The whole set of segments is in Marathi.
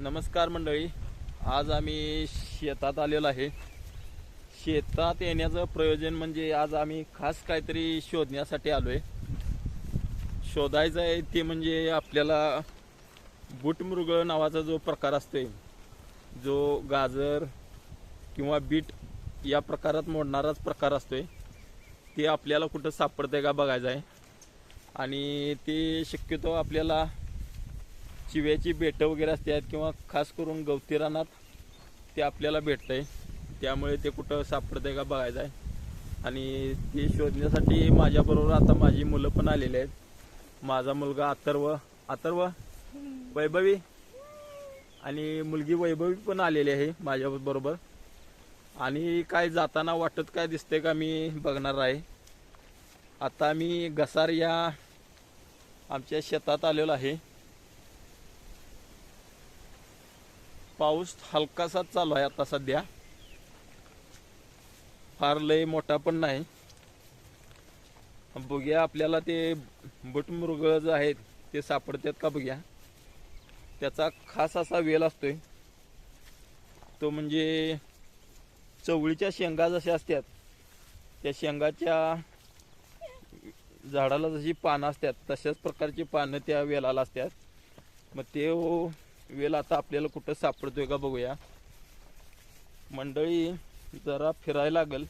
नमस्कार मंडळी. आज आम्ही शेतात आलेलो आहे. शेतात येण्याचं प्रयोजन म्हणजे आज आम्ही खास काहीतरी शोधण्यासाठी आलो आहे शोधायचं आहे ते म्हणजे आपल्याला बुटमृग नावाचा जो प्रकार असतोय जो गाजर किंवा बीट या प्रकारात मोडणाराच प्रकार असतोय ते आपल्याला कुठं सापडतंय का बघायचं आहे. आणि ते शक्यतो आपल्याला चिव्याची बेटं वगैरे असतात किंवा खास करून गवती रानात ते आपल्याला भेटतंय. त्यामुळे ते कुठं सापडतंय का बघायचं आहे. आणि ते शोधण्यासाठी माझ्याबरोबर आता माझी मुलं पण आलेली आहेत. माझा मुलगा अथर्व अथर्व वैभवी आणि मुलगी वैभवी पण आलेली आहे माझ्या बरोबर आणि काय जाताना वाटत काय दिसते का मी बघणार आहे. आता मी घसार या आमच्या शेतात आलेलो आहे. पाऊस हलकासा चालू आहे आता सध्या. फार लय मोठा पण नाही. बघ्या आपल्याला ते बुटमृग जे आहेत ते सापडतात का बघ्या. त्याचा खास असा वेल असतोय. तो म्हणजे चवळीच्या शेंगा जशा असतात त्या शेंगाच्या झाडाला जशी पानं असतात तशाच प्रकारची पानं त्या वेलाला असतात. मग ते वेल आता आपल्याला कुठं सापडतोय का बघूया. मंडळी जरा फिरायला लागल.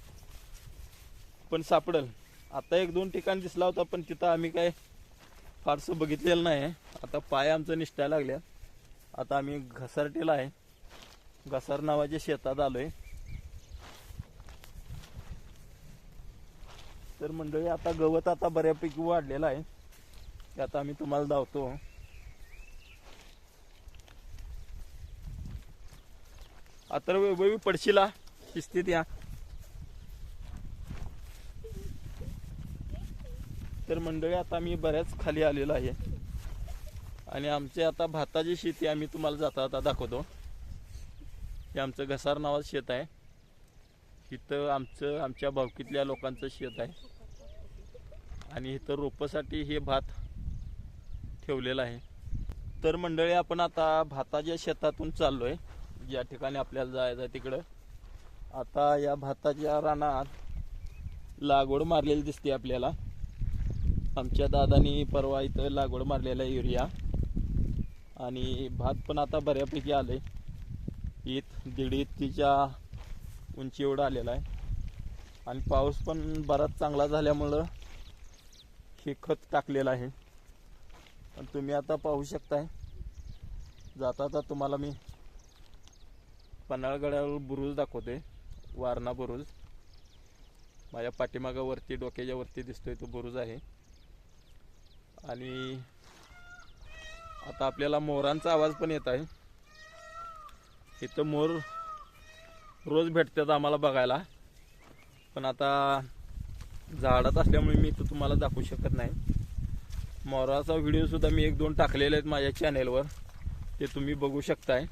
पण सापडल. आता एक दोन ठिकाण दिसला होता पण तिथं आम्ही काय फारसं बघितलेलं नाही. आता पाय आमचं निष्ठायला लागल्या आता आम्ही घसारटेला आहे. घसार नावाच्या शेतात आलोय. तर मंडळी आता गवत आता बऱ्यापैकी वाढलेलं आहे. ते आता आम्ही तुम्हाला धावतो आता वैभवी पडशीला. शिस्तीत या. तर मंडळी आता मी बऱ्याच खाली आलेलो आहे. आणि आमचे आता भाताची शेती आम्ही तुम्हाला जाता जाता दाखवतो. हे आमचं घसार नावाचं शेत आहे. इथं आमचं आमच्या भावकीतल्या लोकांचं शेत आहे. आणि इथं रोपासाठी हे भात ठेवलेलं आहे. तर मंडळी आपण आता भाताच्या शेतातून चाललो आहे ज्या ठिकाणी आपल्याला जायचं आहे तिकडं. आता या भाताच्या रानात लागवड मारलेली दिसते आपल्याला. आमच्या दादानी परवा इथं लागवड मारलेला आहे युरिया. आणि भात पण आता बऱ्यापैकी आले इथ दीड इतकीच्या उंची एवढा आलेला आहे. आणि पाऊस पण बराच चांगला झाल्यामुळं हे खत टाकलेलं आहे. पण तुम्ही आता पाहू शकताय. जाता जाता तुम्हाला मी पन्हाळगडावर बुरुज दाखवते वारणा बुरुज. माझ्या पाठीमागं वरती डोक्याच्या वरती दिसतोय तो बुरुज आहे. आणि आता आपल्याला मोरांचा आवाज पण येत आहे. इथं मोर रोज भेटतात आम्हाला बघायला. पण आता झाडात असल्यामुळे मी तो तुम्हाला दाखवू शकत नाही. मोराचा व्हिडिओसुद्धा मी एक दोन टाकलेले आहेत माझ्या चॅनेलवर ते तुम्ही बघू शकताय.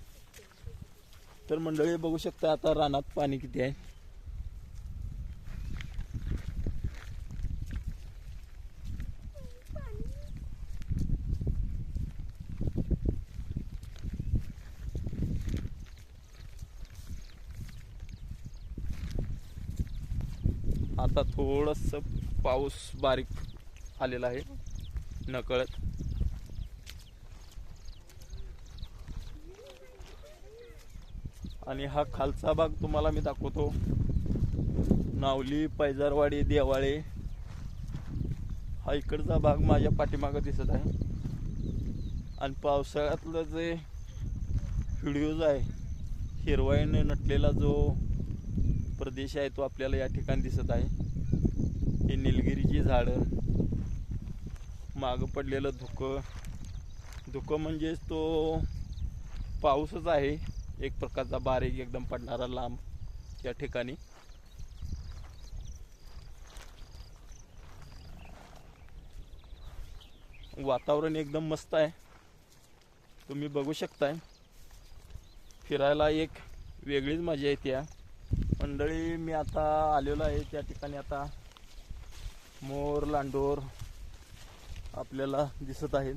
तर मंडळी बघू शकता आता रानात पाणी किती आहे. आता थोडस पाऊस बारीक आलेला आहे नकळत. आणि हा खालचा भाग तुम्हाला मी दाखवतो. नावली पैजारवाडी देवाळे. हा इकडचा भाग माझ्या पाठीमागं दिसत आहे. आणि पावसाळ्यातलं जे व्हिडिओज आहे हिरवाईने नटलेला जो प्रदेश आहे तो आपल्याला या ठिकाणी दिसत आहे. हे निलगिरीची झाडं मागं पडलेलं धुकं. धुकं म्हणजेच तो पाऊसच आहे. एक प्रकारचा बारीक एकदम पडणारा लांब या ठिकाणी. वातावरण एकदम मस्त आहे. तुम्ही बघू शकताय. फिरायला एक वेगळीच मजा येते मंडळी मी आता आलेलो आहे. त्या ठिकाणी आता मोर लांडोर आपल्याला दिसत आहेत.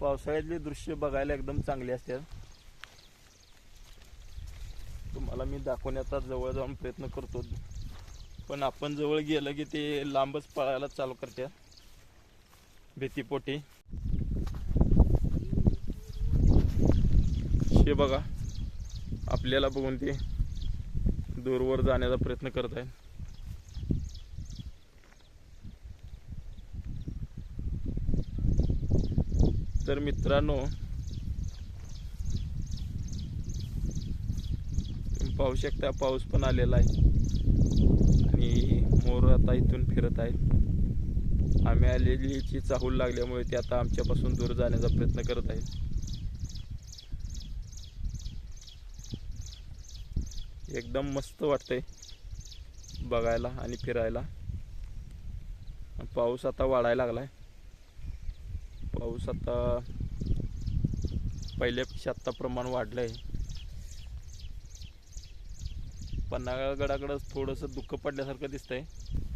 पावसाळ्यातले दृश्य बघायला एकदम चांगले असतात. तुम्हाला मी दाखवण्याचा जवळ जाऊन प्रयत्न करतो. पण आपण जवळ गेलं की ते लांबच पळायला चालू करतात. भीतीपोटी. हे बघा आपल्याला बघून ते दूरवर जाण्याचा प्रयत्न करत आहेत तर मित्रांनो तुम्ही पाहू शकता पाऊस पण आलेला आहे. आणि मोर आता इथून फिरत आहेत. आम्ही आलेलीची चाहूल लागल्यामुळे ते आता आमच्यापासून दूर जाण्याचा प्रयत्न करत आहेत. एकदम मस्त वाटतंय बघायला आणि फिरायला. पाऊस आता वाढायला लागलाय. पाऊस आता पहिल्यापेक्षा आता प्रमाण वाढलं आहे पन्हाळगडाकडं थोडंसं दुःख पडल्यासारखं दिसतंय.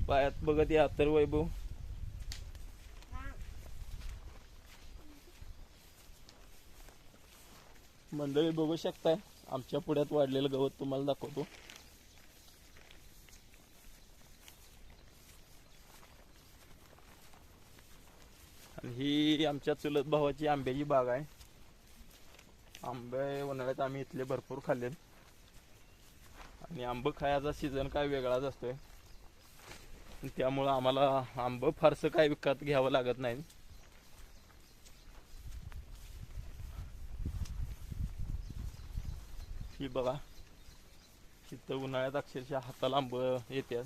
पायात बघत या तर वैभव. मंडळी बघू शकताय आमच्या पुढ्यात वाढलेलं गवत तुम्हाला दाखवतो. ही आमच्या चुलत भावाची आंब्याची बाग आहे. आंबे उन्हाळ्यात आम्ही इथले भरपूर खाल्ले. आणि आंबं खायचा सीझन काय वेगळाच असतोय. त्यामुळं आम्हाला आंबं फारसं काय विकत घ्यावं लागत नाही. ही बघा. तिथं उन्हाळ्यात अक्षरशः हाताला आंब येतात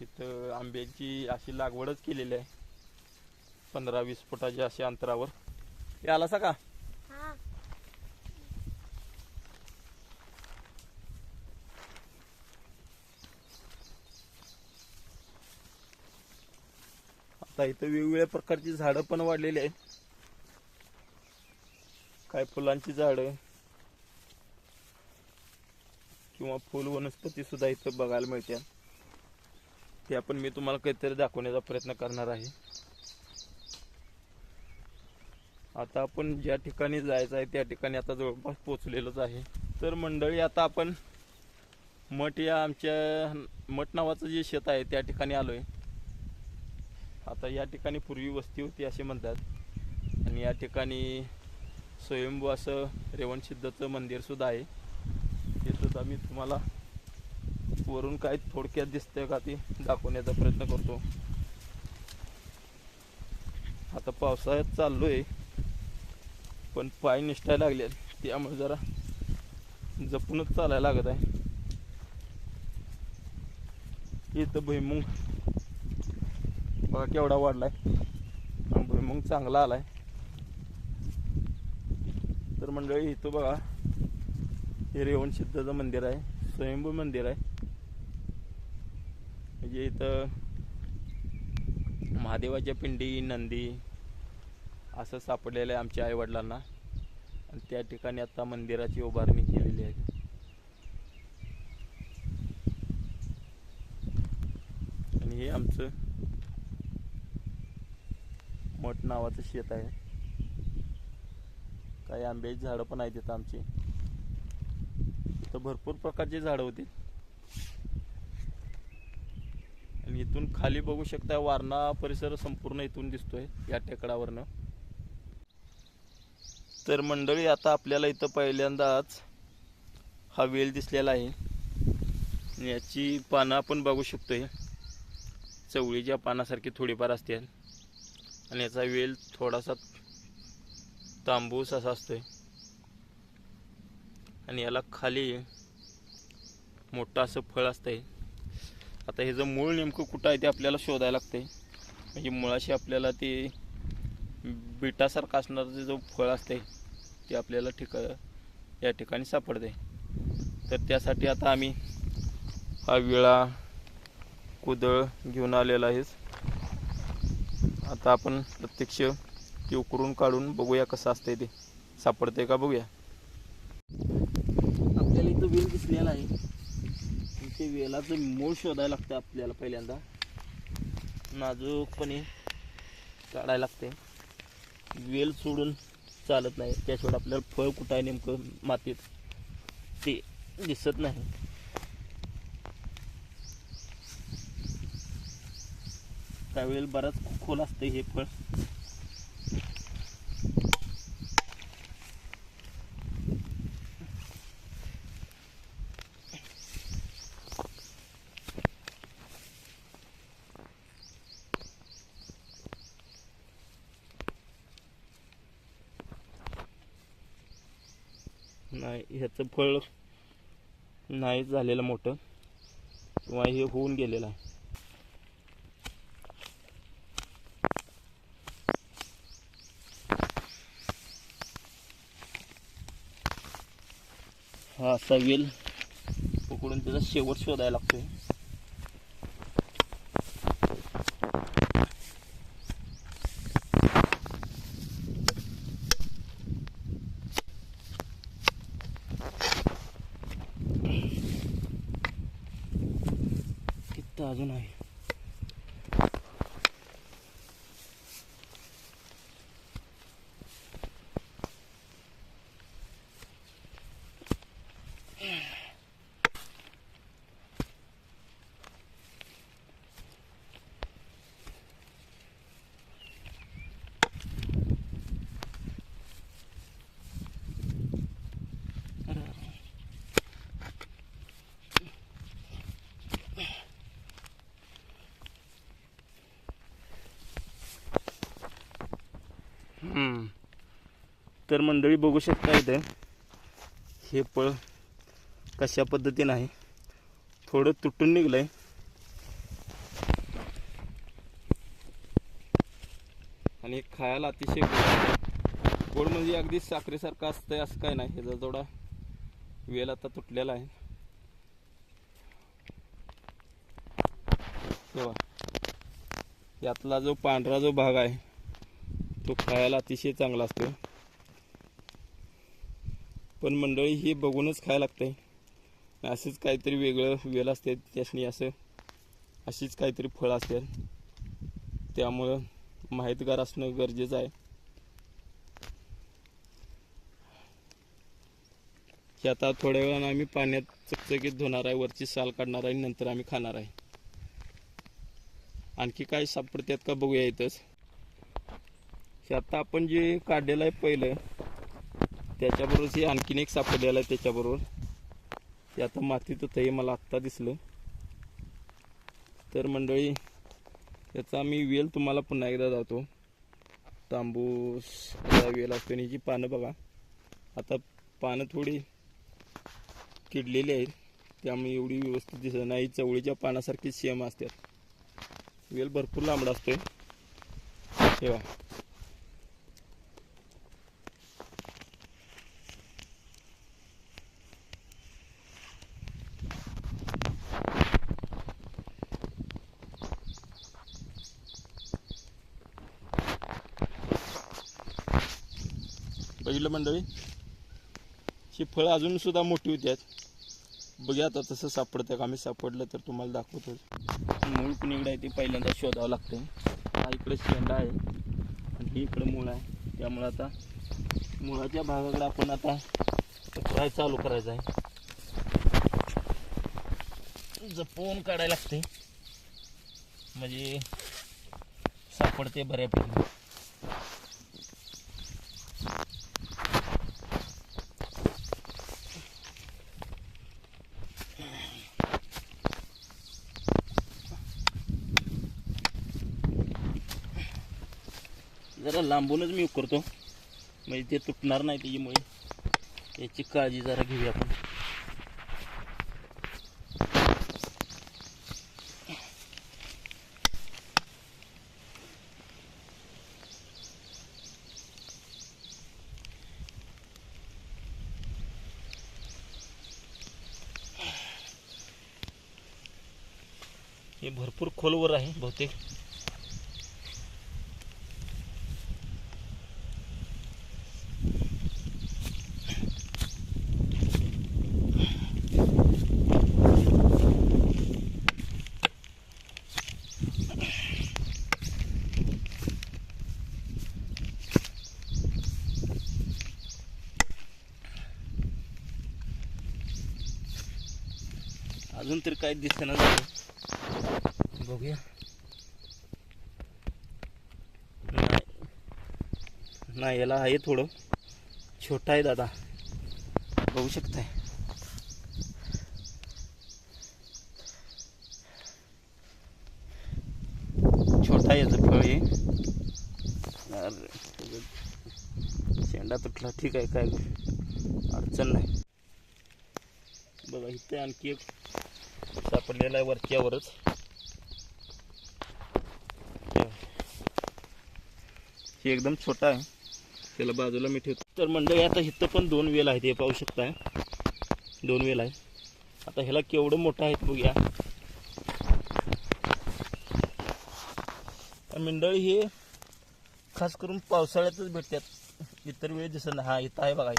तिथं आंब्याची अशी लागवडच केलेली आहे. पंधरा वीस फुटाच्या अशा अंतरावर. हे आला का आता इथं वेगवेगळ्या प्रकारची झाडं पण वाढलेली आहेत. काय फुलांची झाडं किंवा फुल वनस्पती सुद्धा इथं बघायला मिळतात त्या पण मी तुम्हाला काहीतरी दाखवण्याचा प्रयत्न करणार आहे. आता आपण ज्या ठिकाणी जायचं आहे त्या ठिकाणी आता जवळपास पोचलेलोच आहे. तर मंडळी आता आपण मठ या आमच्या मठ नावाचं जे शेत आहे त्या ठिकाणी आलोय. आता या ठिकाणी पूर्वी वस्ती होती असे म्हणतात. आणि या ठिकाणी स्वयंभू असं रेवणसिद्धचं मंदिर सुद्धा आहे. ते सुद्धा मी तुम्हाला वरून काय थोडक्यात दिसतंय का ते दाखवण्याचा प्रयत्न करतो. आता पावसाळ्यात चाललो आहे पण पाय निष्ठाय लागले त्यामुळे जरा जपूनच चालायला लागत आहे. इथं भुईमुंग. बघा केवढा वाढलाय. भुईमुंग चांगला आलाय. तर मंडळी इथं बघा. हे रेवण मंदिर आहे. स्वयंभू मंदिर आहे. म्हणजे इथं महादेवाच्या पिंडी नंदी असं सापडलेलं आहे आमच्या आईवडिलांना. आणि त्या ठिकाणी आता मंदिराची उभारणी केलेली आहे. आणि हे आमचं मठ नावाचं शेत आहे. काही आंब्याची झाडं पण आहेत तिथं आमची. तर भरपूर प्रकारची झाडं होती. आणि इथून खाली बघू शकता वारणा परिसर संपूर्ण इथून दिसतोय या टेकडावरनं. तर मंडळी आता आपल्याला इथं पहिल्यांदाच हा वेल दिसलेला आहे. आणि याची पानं आपण बघू शकतो आहे चवळीच्या पानासारखी थोडीफार असते. आणि याचा वेल थोडासा तांबूस असा असतोय. आणि याला खाली मोठं असं फळ असतंय. आता हे जर मूळ नेमकं कुठं आहे ते आपल्याला शोधायला लागतंय. म्हणजे मुळाशी आपल्याला ते बिटासारखं असणारं जे जो फळ असते ते आपल्याला ठिका या ठिकाणी सापडते. तर त्यासाठी आता आम्ही हा विळा कुदळ घेऊन आलेला आहेस. आता आपण प्रत्यक्ष ते उकरून काढून बघूया कसं असतंय ते. सापडतंय का बघूया. आपल्याला इथं वेल दिसलेला आहे. ते वेलाचं मूळ शोधायला लागतं आपल्याला पहिल्यांदा. नाजूकपणे काढायला लागते वेल सोडून चालत नाही. त्याशिवाय आपल्याला फळ कुठं आहे नेमकं मातीत ते दिसत नाही. त्यावेळेला बराच खोल असतं हे फळ. ह्याचं फळ नाही झालेलं मोठं. किंवा हे होऊन गेलेलं आहे. हा असा वेल पकडून त्याचा शेवट शोधायला लागतोय तिथं अजून आहे हम्म. तर मंडळी बघू शकता इथे. हे पळ कशा पद्धतीनं आहे. थोडं तुटून निघलंय. आणि खायला अतिशय गोड गोड म्हणजे अगदी साखरेसारखं असतंय असं काय नाही. ह्याचा थोडा वेल आता तुटलेला आहे. तेव्हा यातला जो पांढरा जो भाग आहे तो खायला अतिशय चांगला असतो पण मंडळी ही बघूनच खायला लागतंय. असंच काहीतरी वेगळं वेल असते त्याच्यानी असं अशीच काहीतरी फळं असतात त्यामुळं माहितगार असणं गरजेचं आहे. की आता थोड्या वेळानं आम्ही पाण्यात चकचकीत धुणार आहे वरची साल काढणार आहे नंतर आम्ही खाणार आहे. आणखी काय सापडतात का बघूया इथंच. हे आता आपण जे काढलेलं आहे पहिलं त्याच्याबरोबरच हे आणखीन एक सापडलेलं आहे त्याच्याबरोबर. ते आता मातीत होतं हे मला आत्ता दिसलं. तर मंडळी याचा मी वेल तुम्हाला पुन्हा एकदा जातो तांबूस वेल असतो आणि ह्याची पानं बघा. आता पानं थोडी किडलेली आहेत. त्यामुळे एवढी व्यवस्थित दिसत नाही. चवळीच्या पानासारखी सेम असतात. वेल भरपूर लांबडा असतोय. ठेवा बघितलं मंडळी ही फळं अजूनसुद्धा मोठी होती आहेत. बघूया आता तसं सापडतं का? आम्ही सापडलं तर तुम्हाला दाखवतो. मूळ कुणीकडे आहे ते पहिल्यांदा शोधावं लागतं हा इकडे शेंडा आहे आणि ही इकडे मूळ आहे. त्यामुळे आता मुळाच्या भागाकडे आपण आता ट्राय चालू करायचं आहे. जपून काढायला लागते म्हणजे सापडते बऱ्यापैकी जरा लांबूनच मी करतो म्हणजे ते तुटणार नाही त्याच्यामुळे. याची काळजी जरा घेऊया आपण. हे भरपूर खोलवर आहे बहुतेक. अजून तर काय दिसेना झालं बघूया. नाही. याला आहे थोडं. छोटा आहे दादा. बघू शकताय. छोटा आहे याचं फळ आहे शेंडा तुटला. ठीक आहे काय अडचण नाही. बघा इथे आणखी एक सापडलेला आहे वरच्यावरच. हे एकदम छोटा आहे. त्याला बाजूला मी ठेवतो. तर मंडळी आता इथं पण दोन वेल आहेत. हे पाहू शकताय. दोन वेल आहे आता ह्याला केवढं मोठं आहेत बघूया. मंडळी हे खास करून पावसाळ्यातच भेटतात. इतर वेळ दिसत हा इथं आहे बघा.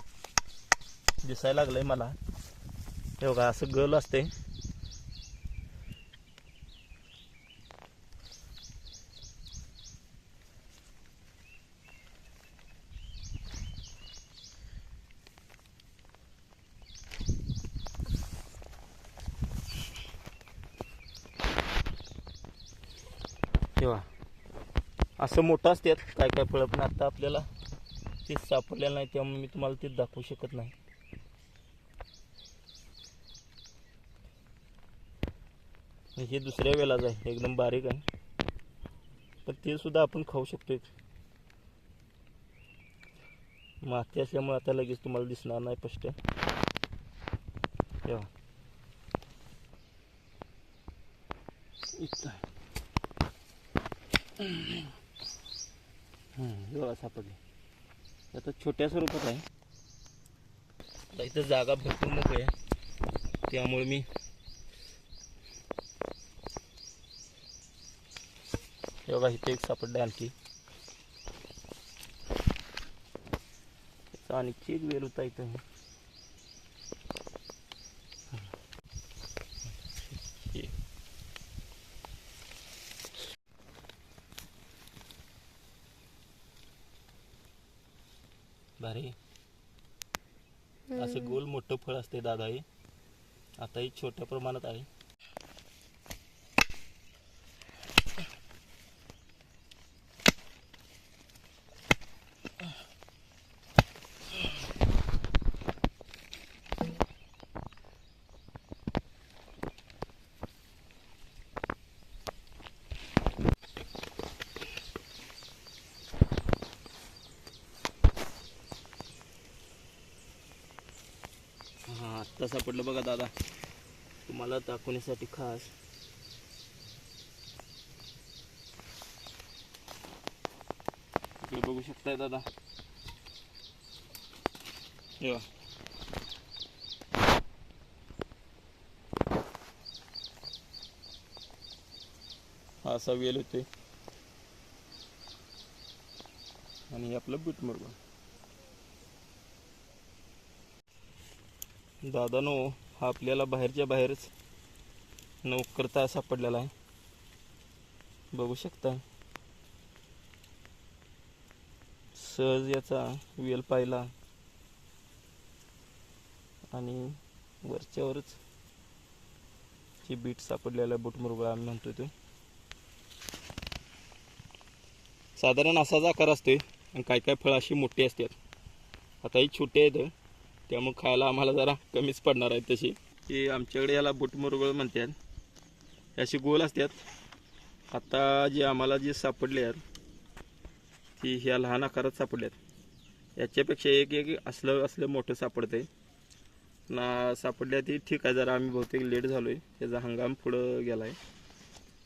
दिसायला लागलंय मला. हे बघा असं गल असते तेव्हा असं मोठं असतात. काय काय फळं पण आता आपल्याला ते सापडलेलं नाही त्यामुळे मी तुम्हाला ते दाखवू शकत नाही. हे दुसऱ्या वेळेलाच आहे एकदम बारीक आहे. पण ते सुद्धा आपण खाऊ शकतो माती असल्यामुळे आता लगेच तुम्हाला दिसणार नाही स्पष्ट. तेव्हा इथं आहे. हे बघा सापडले आता छोट्या स्वरूपात आहे. आता इथं जागा भरपूर मोकळी आहे. त्यामुळे मी बघा इथे एक सापडलं आणखी. आणखी एक वेल होता इथं हे. भारी असं गोल मोठं फळ असते दादा हे आता हे छोट्या प्रमाणात आहे हा आत्ता सापडलं बघा दादा. तुम्हाला दाखवण्यासाठी खास. इकडे बघू शकताय दादा. हा असा वेल होते आणि आपलं बीट मुरगा दादानो हा आपल्याला बाहेरच्या बाहेरच नोकरता सापडलेला आहे. बघू शकता. सहज याचा वेल पाहिला. आणि वरच्यावरच जे बीट सापडलेला बुटमुरगळा आम्ही म्हणतो तो. साधारण असाच आकार असतोय आणि काय काय फळं अशी मोठी असतात. आता ही छोटी आहेत. त्यामुळे खायला आम्हाला जरा कमीच पडणार आहेत तशी. की आमच्याकडे याला बुटमुरगळ म्हणतात. अशी गोल असतात. आता जे आम्हाला जे सापडले आहेत ती ह्या लहान आकारात सापडल्यात याच्यापेक्षा एक एक असलं असलं मोठं सापडतंय. ना सापडल्या ती ठीक आहे जरा आम्ही बहुतेक लेट झालो आहे त्याचा हंगाम पुढं गेला आहे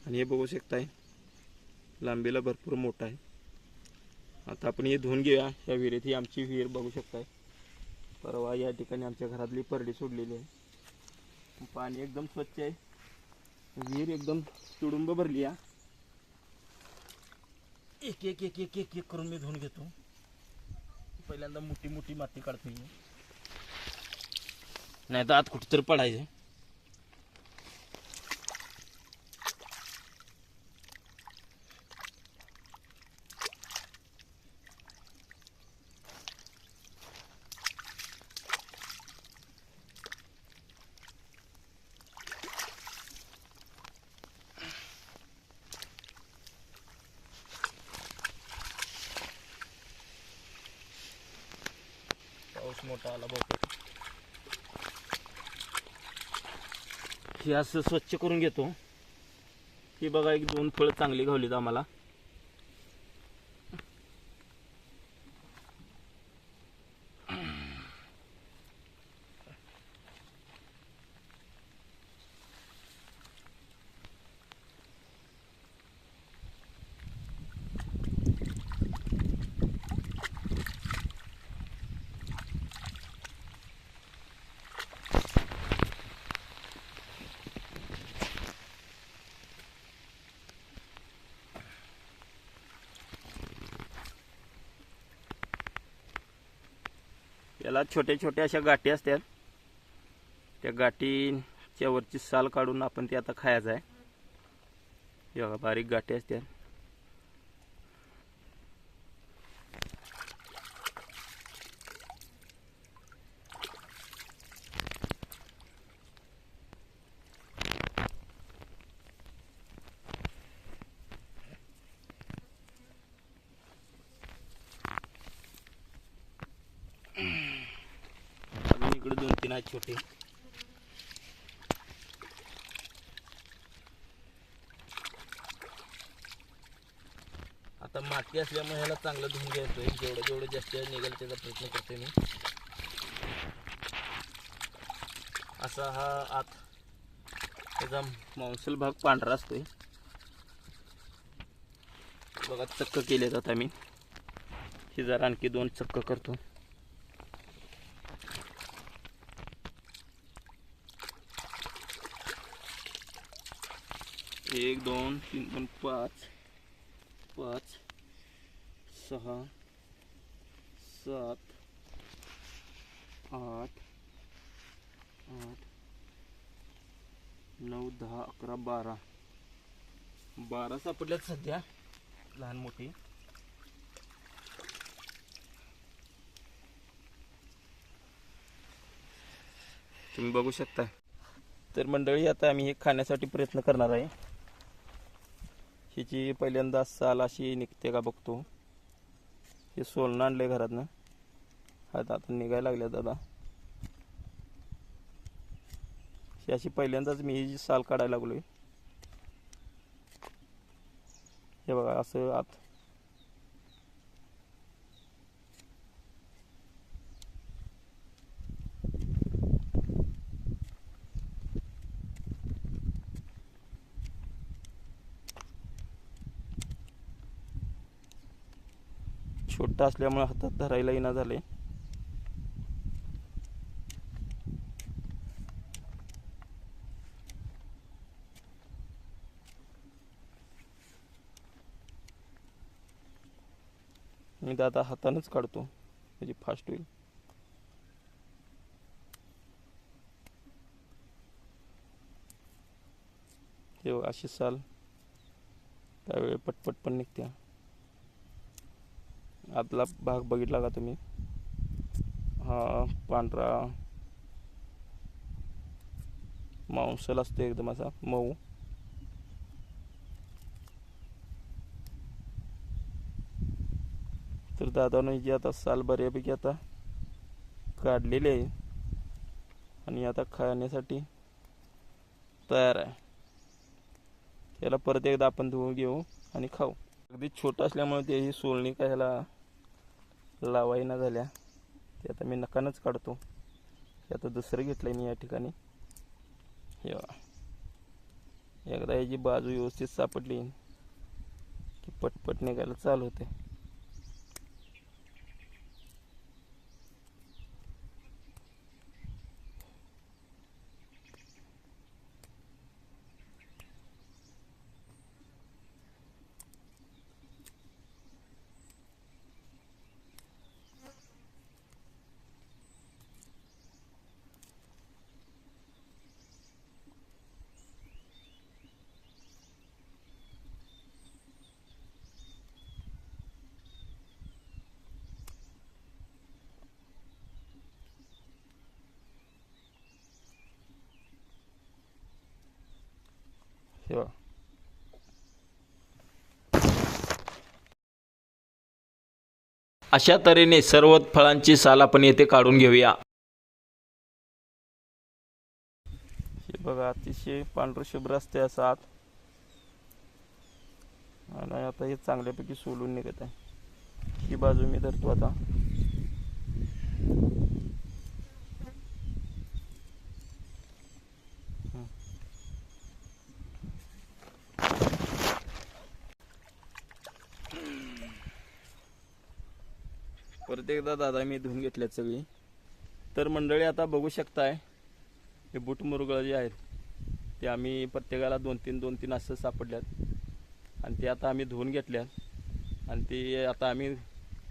आणि हे बघू शकताय लांबीला भरपूर मोठा आहे. आता आपण हे धुवून घेऊया. या विहिरीत ही आमची विहीर बघू शकताय. परवा या ठिकाणी आमच्या घरातली परडी सोडलेली आहे. पाणी एकदम स्वच्छ आहे. विहीर एकदम तुडुंब भरली या. एक एक एक एक एक एक करून मी धुवून घेतो. पहिल्यांदा मोठी मोठी माती काढतो नाही तर आत कुठं तर पडायचं पाऊस मोठा आला बहुतेक. हे असं स्वच्छ करून घेतो. ही बघा एक दोन फळं चांगली घावलीत आम्हाला. त्याला छोट्या छोट्या अशा गाठी असतात त्या गाठीच्या वरची साल काढून आपण ते आता खायचं आहे. बघा बारीक गाठी असतात अजून इकडे दोन तीन आहेत छोटे आता माती असल्यामुळे ह्याला चांगलं धुवून आहे जेवढं जेवढं जास्त निघेल त्याचा प्रयत्न करते मी. असा हा आत त्याचा मांसल भाग पांढरा असतोय. बघा चक्क केले जात आम्ही हे जरा आणखी दोन चक्क करतो. एक दोन तीन दोन पाच. पाच. सहा सात आठ आठ नऊ दहा अकरा बारा. बारा सापडल्यात सध्या लहान मोठी. तुम्ही बघू शकता. तर मंडळी आता आम्ही हे खाण्यासाठी प्रयत्न करणार आहे. हिची पहिल्यांदा साल अशी निघते का बघतो. हे सोलनं आणलंय घरातनं. आता आता निघायला लागल्या दादा. ही अशी पहिल्यांदाच मी ही जी साल काढायला लागलोय. हे बघा असं आत छोटा असल्यामुळे हातात धरायला येणार झाले. मी दादा हातानंच काढतो म्हणजे फास्ट होईल. अशी साल. त्यावेळी पटपट पण निघत्या. आतला भाग बघितला का तुम्ही? हा पांढरा. मांसल असतो एकदम असा मऊ. तर दादानं जी आता साल बऱ्यापैकी आता काढलेली आहे आणि आता खाण्यासाठी तयार आहे. त्याला परत एकदा आपण धुवून घेऊ आणि खाऊ. अगदी छोटं असल्यामुळे ते ही सोलणी काय ह्याला लावायना झाल्या. ते आता मी नकानच काढतो. हे आता दुसरं घेतलंय मी या ठिकाणी. हे एकदा याची बाजू व्यवस्थित सापडली. की पटपट निघायला चालू होते हे बघा. अशा तऱ्हेने सर्व फळांची साल आपण येथे काढून घेऊया. हे बघा अतिशय पांढरं शुभ्र असते आत. आणि आता हे चांगल्यापैकी सोलून निघत आहे. ही बाजू मी धरतो आता. परत एकदा दादा मी धुवून घेतल्यात सगळी. तर मंडळी आता बघू शकताय हे बूट जे आहेत ते आम्ही प्रत्येकाला दोन तीन दोन तीन असं सापडल्यात. आणि ते आता आम्ही धुवून घेतल्यात. आणि ते आता आम्ही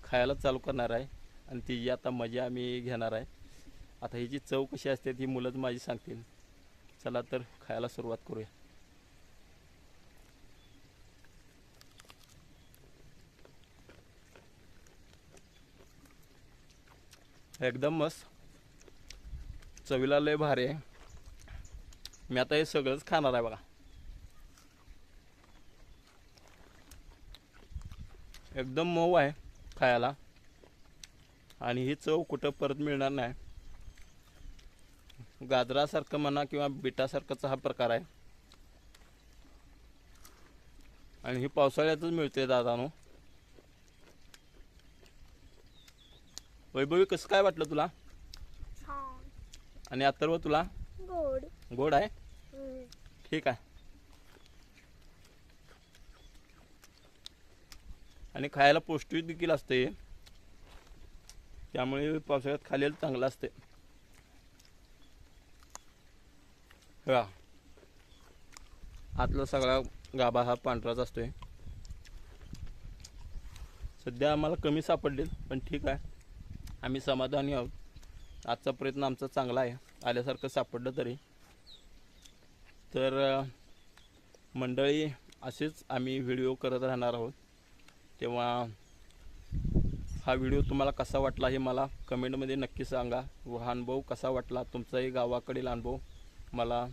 खायला चालू करणार आहे. आणि ती आता मजा आम्ही घेणार आहे. आता ही जी चव कशी असते ती मुलंच माझी सांगतील. चला तर खायला सुरुवात करूया. एकदम मस्त. चवीला लय भारी आहे. मी आता हे सगळंच खाणार आहे बघा. एकदम मऊ आहे खायला. आणि ही चव कुठं परत मिळणार नाही. गाजरासारखं म्हणा किंवा बिटासारखंचा हा प्रकार आहे. आणि ही पावसाळ्यातच मिळते दादानो. वैभवी कसं काय वाटलं तुला? आणि अथर्व तुला? गोड. गोड आहे. ठीक आहे. आणि खायला पौष्टिक देखील असते. त्यामुळे पावसाळ्यात खालेलं चांगलं असते. हा. आतला सगळा गाभा हा पांढराच असतोय. सध्या आम्हाला कमी सापडले पण ठीक आहे. आम्ही समाधानी आहोत. आजचा प्रयत्न आमचा चांगला आहे. आल्यासारखं सापडलं तरी. तर मंडळी असेच आम्ही व्हिडिओ करत राहणार आहोत. तेव्हा हा व्हिडिओ तुम्हाला कसा वाटला हे मला कमेंटमध्ये नक्की सांगा. व हा अनुभव कसा वाटला? तुमचाही गावाकडील अनुभव मला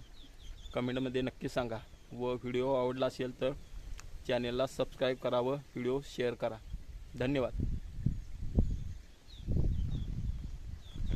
कमेंटमध्ये नक्की सांगा. व व्हिडिओ आवडला असेल तर चॅनेलला सबस्क्राईब करा व व्हिडिओ शेअर करा. धन्यवाद.